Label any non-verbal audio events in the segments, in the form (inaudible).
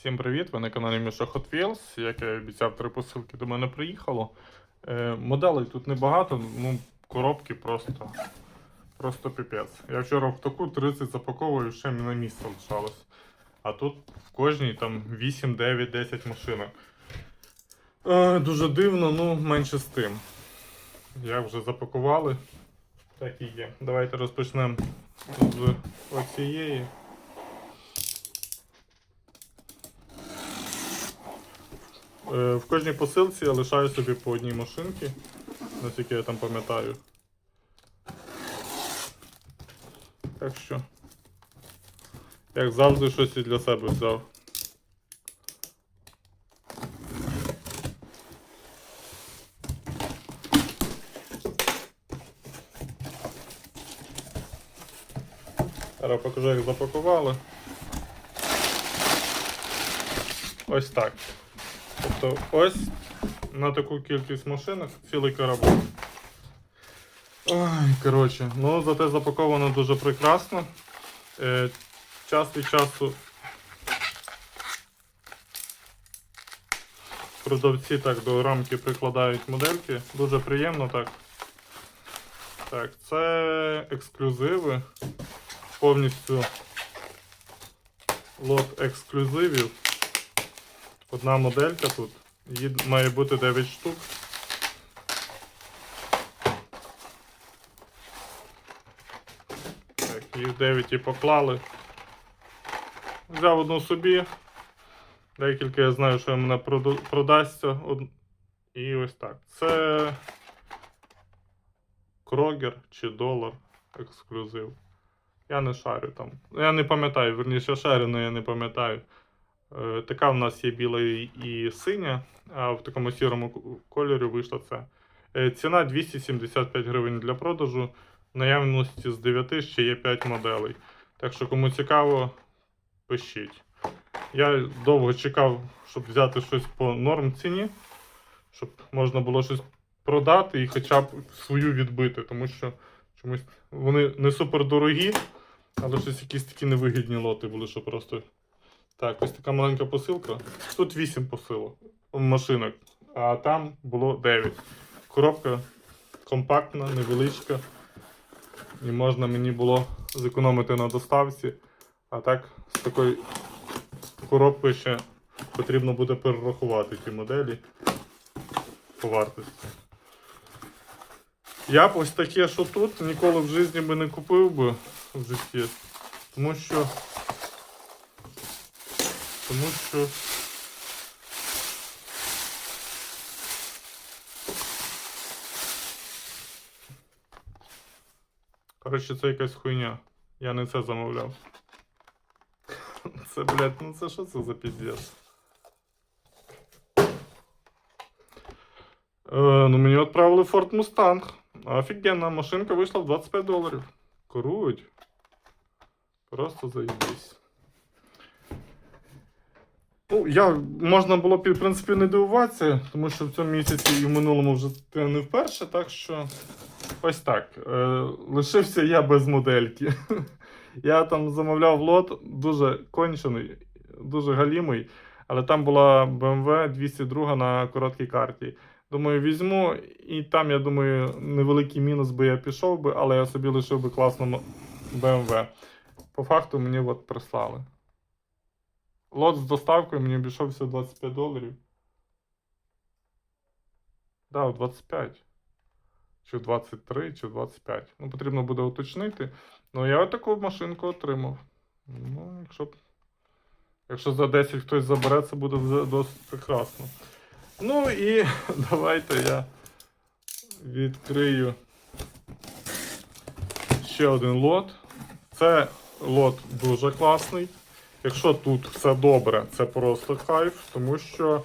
Всім привіт! Ви на каналі Міша Hot Wheels. Як я обіцяв, три посилки до мене приїхало. Е, моделей тут небагато, ну коробки просто, просто піпець. Я вчора в таку 30 запаковую, ще на місце лишалось. А тут в кожній там 8, 9, 10 машинок. Е, дуже дивно, ну менше з тим. Як вже запакували, так і є. Давайте розпочнемо з оцієї. В кожній посилці я лишаю собі по одній машинці, наскільки я там пам'ятаю. Так що, як завжди, щось і для себе взяв. Зараз покажу, як запакували. Ось так. Тобто ось на таку кількість машинок цілий карабин. Ой, коротше, ну зате запаковано дуже прекрасно. Е, час від часу продавці так до рамки прикладають модельки. Дуже приємно так. Так, це ексклюзиви. Повністю лот ексклюзивів. Одна моделька тут. Її має бути 9 штук. Так, їх 9 і поклали. Взяв одну собі. Декілька я знаю, що мене продасться. І ось так. Це Крогер чи долар ексклюзив. Я не шарю там. Я не пам'ятаю, верніше шарю, але я не пам'ятаю. Е, Така в нас є біла і синя, а в такому сірому кольорі вийшла це. Е, Ціна 275 гривень для продажу. В наявності з 9 ще є 5 моделей. Так що, кому цікаво, пишіть. Я довго чекав, щоб взяти щось по норм ціні, щоб можна було щось продати і хоча б свою відбити, тому що чомусь вони не супер дорогі, але щось якісь такі невигідні лоти були, що просто так, ось така маленька посилка. Тут 8 посилок машинок, а там було 9. Коробка компактна, невеличка. І можна мені було зекономити на доставці. А так, з такою коробкою ще потрібно буде перерахувати ті моделі по вартості. Я б ось таке, що тут, ніколи в житті би не купив би в житті. Тому що тому що. Коротше, це якась хуйня. Я не це замовляв. Це, блядь, ну це що це за піздець? Е, ну мені відправили Ford Mustang. Офігенна машинка вийшла в 25 доларів. Круть. Просто заїбись. Ну, я можна було б, в принципі, не дивуватися, тому що в цьому місяці і в минулому вже не вперше, так що ось так. Е, лишився я без модельки. (laughs) Я там замовляв лот дуже кончений, дуже галімий, але там була BMW 202 на короткій карті. Думаю, візьму, і там, я думаю, невеликий мінус би я пішов би, але я собі лишив би класну BMW. По факту мені от прислали. Лот з доставкою мені обійшовся 25 доларів. Да, 25. Чи 23, чи 25. Ну, потрібно буде уточнити. Ну, я таку машинку отримав. Ну, якщо. Якщо за 10 хтось забере, це буде досить прекрасно. Ну і (laughs) давайте я відкрию ще один лот. Це лот дуже класний. Якщо тут все добре, це просто кайф, тому що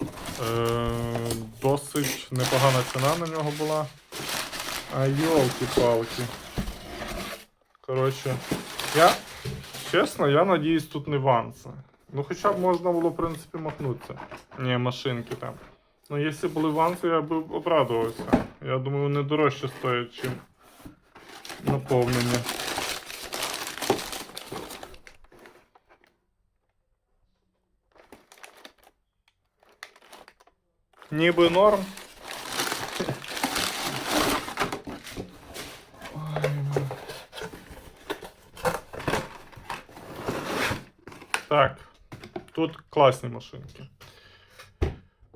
е, досить непогана ціна на нього була. А йолки-палки. Коротше, я, чесно, я надіюсь, тут не ванси. Ну, хоча б можна було, в принципі, махнутися. Ні, машинки там. Ну, якщо були ванси, я б обрадувався. Я думаю, вони дорожче стоять, чим наповнення. Ніби норм. Так, тут класні машинки.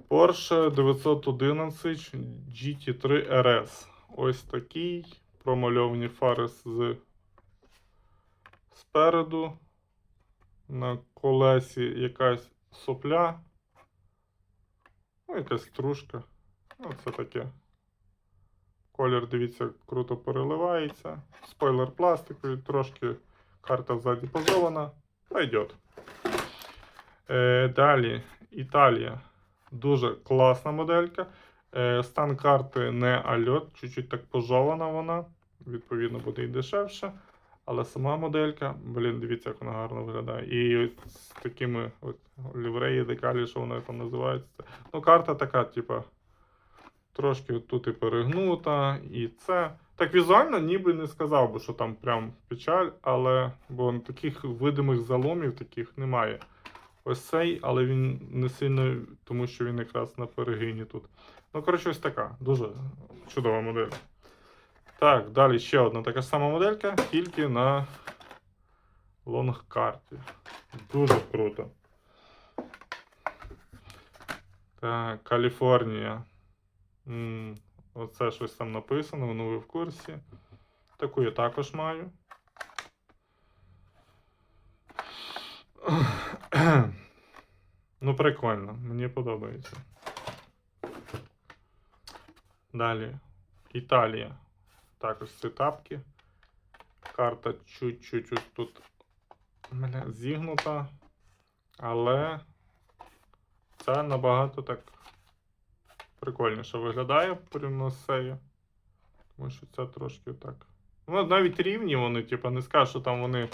Porsche 911 GT3 RS. Ось такий. Промальовані фари з спереду. На колесі якась сопля. Ну, якась стружка. Ну, це таке. Колір, дивіться, круто переливається. Спойлер пластиковий, трошки карта ззаді позована. Пойдет. Е, далі, Італія. Дуже класна моделька. Е, стан карти не альот, чуть-чуть так пожована вона. Відповідно, буде і дешевше. Але сама моделька, блін, дивіться, як вона гарно виглядає. І от з такими от лівреї, декалі, що вони там називаються. Ну, карта така, типа, трошки тут і перегнута, і це. Так візуально ніби не сказав би, що там прям печаль, але бо таких видимих заломів таких немає. Ось цей, але він не сильно, тому що він якраз на перегині тут. Ну, коротше, ось така. Дуже чудова модель. Так, далі ще одна така сама моделька, тільки на лонгкарті. Дуже круто. Так, Каліфорнія. Оце щось там написано, ну ви в курсі. Таку я також маю. Ну, прикольно, мені подобається. Далі. Італія. Також ці тапки. Карта чуть-чуть ось тут зігнута. Але це набагато так прикольніше виглядає порівняно з цією. Тому що це трошки так. Ну, навіть рівні вони, типу, не скажу, що там вони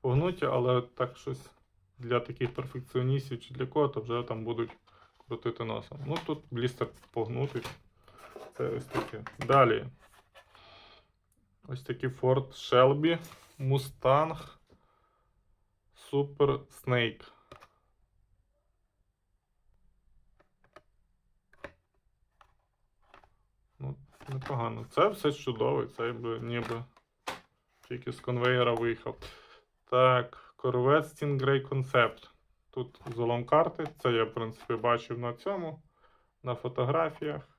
погнуті, але так щось для таких перфекціоністів чи для кого, то вже там будуть крутити носом. Ну тут блістер погнутий. Це ось таке. Далі. Ось такий Ford Shelby Mustang Super Snake. Ну, непогано. Це все чудово, це би ніби тільки з конвейера виїхав. Так, Corvette Stingray Concept. Тут залом карти. Це я, в принципі, бачив на цьому, на фотографіях.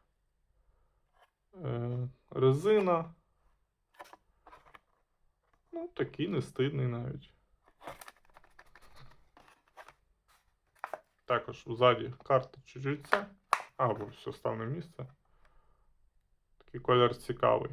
Е, резина. Ну, такий не стидний навіть. Також ззаді карта це. Або все став місце. Такий колір цікавий.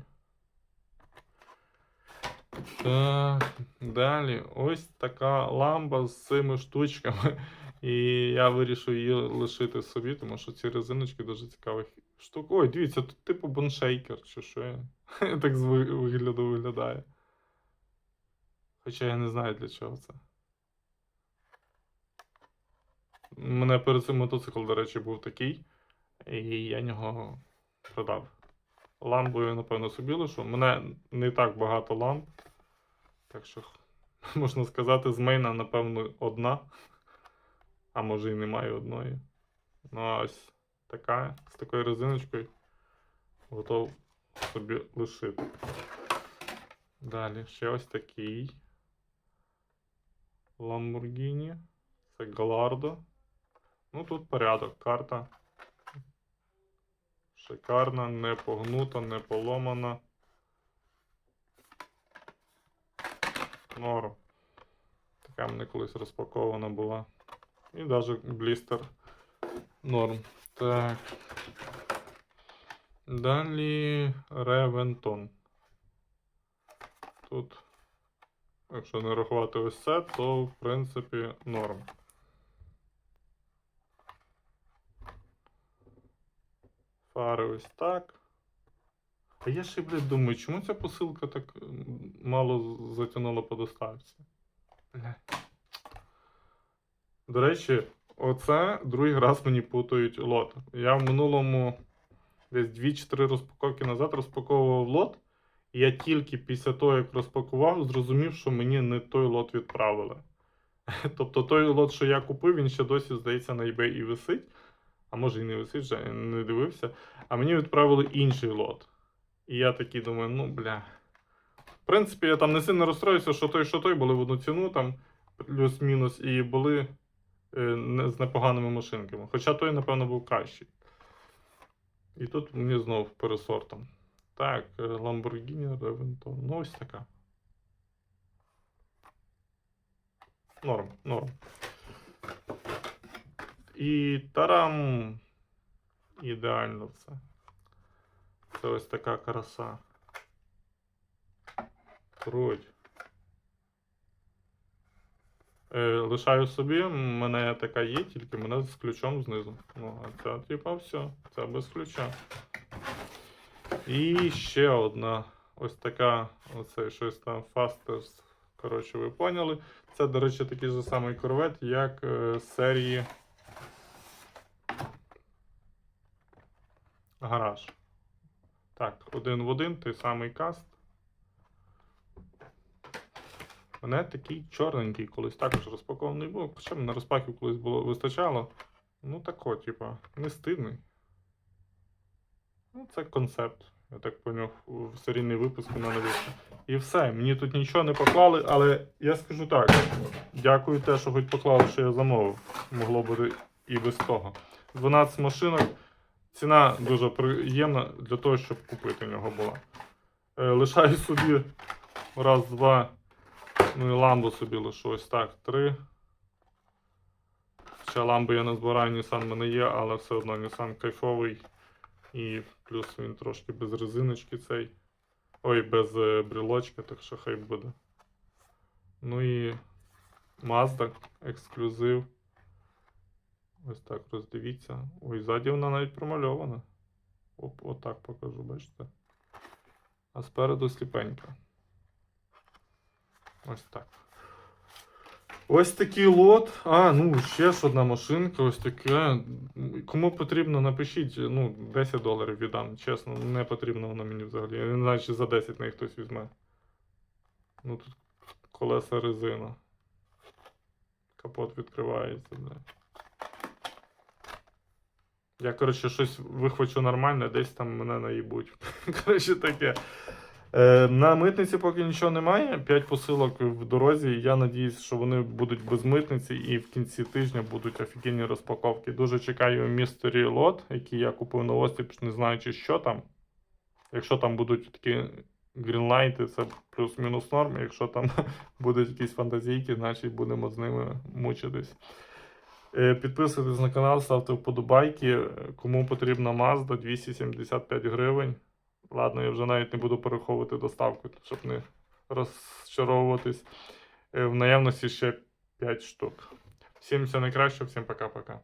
Так, далі. Ось така ламба з цими штучками. І я вирішив її лишити собі, тому що ці резиночки дуже цікавих штук. Ой, дивіться, тут типу боншейкер, чи що я. (laughs) так з вигляду виглядає. Хоча я не знаю для чого це. У мене перед цим мотоцикл, до речі, був такий, і я нього продав. Ламбу я, напевно, собі лишу. У мене не так багато ламп. Так що, (laughs) можна сказати, з мейна, напевно, одна. А може і немає одної. Ну, а ось така, з такою резиночкою. Готов собі лишити. Далі ще ось такий. Lamborghini. Це Галардо. Ну тут порядок, карта. Шикарна, не погнута, не поломана. Норм. Така мене колись розпакована була. І навіть блістер норм. Так. Далі Ревентон. Тут, якщо не рахувати ось це, то в принципі норм. Фари ось так. А я ще, блядь, думаю, чому ця посилка так мало затягнула по доставці? Бля. До речі, оце другий раз мені путають лот. Я в минулому десь 2-4 розпаковки назад розпаковував лот. Я тільки після того, як розпакував, зрозумів, що мені не той лот відправили. (laughs) Тобто той лот, що я купив, він ще досі, здається, на eBay і висить. а може і не висить, вже не дивився. А мені відправили інший лот. І я такий думаю, ну бля. В принципі, я там не сильно розстроївся, що той, що той були в одну ціну, там плюс-мінус, і були е, з непоганими машинками. Хоча той, напевно, був кращий. І тут мені знов пересортом. Так, е, Lamborghini Reventon. Ну, ось така. Норм, норм. І тарам. Ідеально все. Це ось така краса. Круть. Е, лишаю собі, в мене така є, тільки мене з ключом знизу. Ну, а це, типа, все. Це без ключа. І ще одна ось така, оце щось там Fastest. Коротше, ви поняли. Це, до речі, такий же самий корвет, як е, серії Гараж. Так, один в один, той самий каст. Мене такий чорненький колись також розпакований був. Хоча на розпаків колись було вистачало. Ну тако, типа, не стидний. Ну, це концепт. Я так поняв, в серійний випуск на новішки. І все, мені тут нічого не поклали, але я скажу так. Дякую те, що хоч поклали, що я замовив. Могло бути і без того. 12 машинок. Ціна дуже приємна для того, щоб купити нього була. Е, лишаю собі раз, два. Ну і ламбу собі лишу ось так. Три. Ще ламби я не збираю, Nissan в мене є, але все одно Nissan кайфовий. І плюс він трошки без резиночки цей. Ой, без е, брілочки, так що хай буде. Ну і Mazda ексклюзив. Ось так роздивіться. Ой, ззаді вона навіть промальована. Оп, отак покажу, бачите? А спереду сліпенька. Ось так. Ось такий лот. А, ну, ще ж одна машинка, ось таке. Кому потрібно, напишіть. Ну, 10 доларів віддам. Чесно, не потрібно воно мені взагалі. Я не знаю, чи за 10 неї хтось візьме. Ну тут колеса резина. Капот відкривається, бля. Я, коротше, щось вихвачу нормальне, десь там мене наїбуть. (laughs) Коротше, таке. Е, на митниці поки нічого немає. 5 посилок в дорозі. Я надіюсь, що вони будуть без митниці і в кінці тижня будуть офігенні розпаковки. Дуже чекаю містері лот, який я купив на Остіп, не знаючи, що там. Якщо там будуть такі грінлайти, це плюс-мінус норм. Якщо там (laughs) будуть якісь фантазійки, значить будемо з ними мучитись. Е, Підписуйтесь на канал, ставте вподобайки. Кому потрібна Mazda 275 гривень. Ладно, я вже навіть не буду переховувати доставку, щоб не розчаровуватись. Е, В наявності ще 5 штук. Всім все найкраще, всім пока-пока.